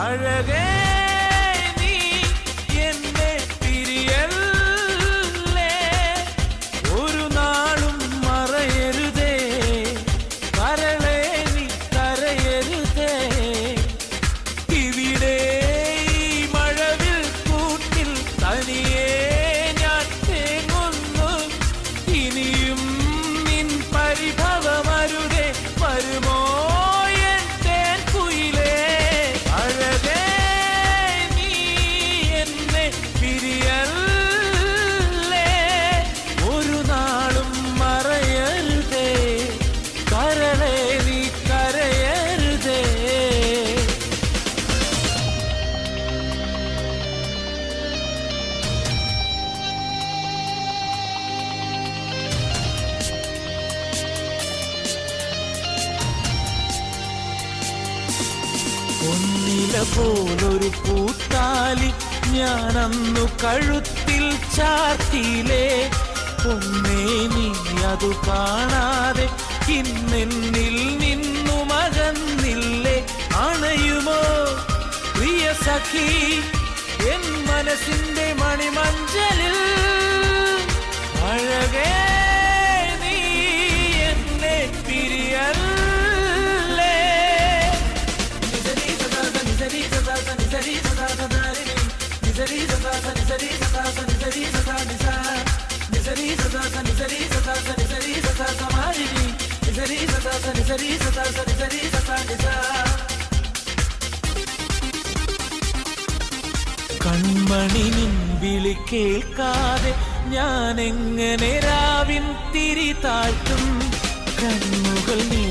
അഴകേ ഒന്നില പോലൊരു പൂത്താലി ഞാനന്നു കഴുത്തിൽ ചാർത്തിയിലേ ഒന്നേ നീ അതു കാണാതെ ഇന്നെന്നിൽ നിന്നു മകന്നില്ലേ അണയുമോ പ്രിയ സഖി? എൻ മനസ്സിന്റെ മണിമഞ്ചലിൽ അഴകേ കൺമണി നിൻ വിളി കേൾക്കാതെ ഞാൻ എങ്ങനെ രാവിൻ തിരി താഴ്ത്തും? കണ്ണുകൾ നീ